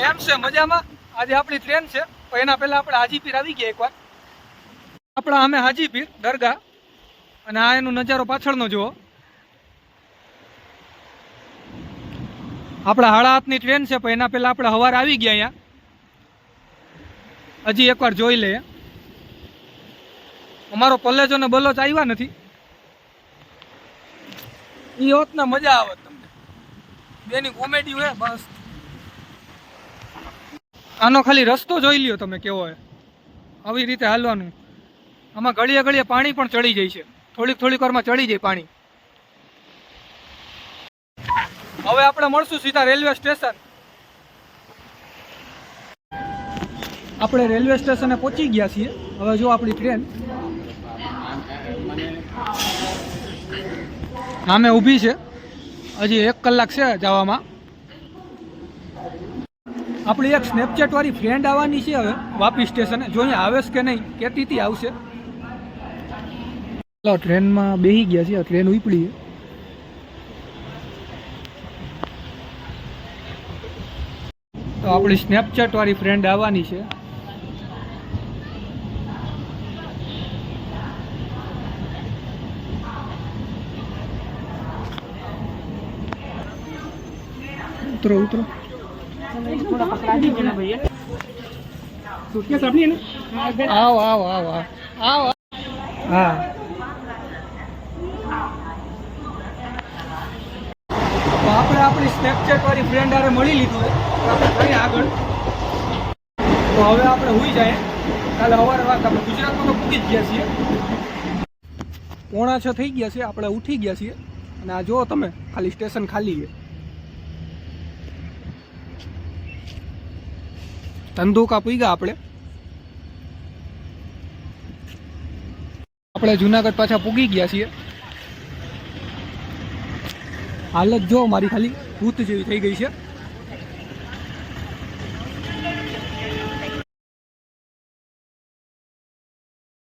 કેમ છે, મજામાં? આજે આપણી ટ્રેન છે પણ એના પહેલા આપણે હાજીપીર આવી ગયા એકવાર. આપણા અમે હાજીપીર દરગાહ. અને આ એનો નજારો પાછળનો જુઓ. આપણા હાડા હાથની ટ્રેન છે, પણ એના પહેલા આપણે હવાર આવી ગયા અહીંયા. હજી એકવાર જોઈ લઈએ. અમારો કોલેજો ને બલોચ આવ્યા નથી. એ હોત ને મજા આવે તમને. બેની કોમેડી હોય, બસ. આનો ખાલી રસ્તો જોઈ લ્યો તમે કેવો હોય આવી રીતે હાલવાનું. આમાં ઘડીએ ઘડીએ પાણી પણ ચડી જાય છે. થોડીક થોડીક વારમાં ચડી જાય પાણી. હવે આપણે મળશું સીધા રેલવે સ્ટેશન. આપણે રેલવે સ્ટેશને પહોંચી ગયા છીએ. હવે જો આપણી ટ્રેન. સામે ઊભી છે. હજી એક કલાક છે જવામાં. આપણી એક સ્નેપચેટ વાળી ફ્રેન્ડ આવવાની છે હવે વાપી સ્ટેશને. જો અહીંયા આવે છે કે નહીં હતી આવશે. ટ્રેનમાં બેસી ગયા છે ટ્રેન ઉપડી તો આપણી સ્નેપચેટ વાળી ફ્રેન્ડ આવવાની છે. ઉતરો ઉતરો. આવો આવો ને આવ આવ આવ આવ હા આપણે આપણી સ્નેપચેટ વાળી ફ્રેન્ડ આરે મળી લીધું છે આપણે જઈએ આગળ તો હવે આપણે હોઈ જાય કાલે અવાર વાત આપણે ગુજરાતમાં તો પૂકી જ ગયા છીએ પોણા છ થઈ ગયા છે આપણે ઉઠી ગયા છીએ અને આ જુઓ તમે ખાલી સ્ટેશન ખાલી છે ધંધુકા પૂગ્યા આપણે. આપણે જુનાગઢ પાછા પૂગી ગયા છીએ. હાલત જો મારી ખાલી ભૂત જેવી થઈ ગઈ છે.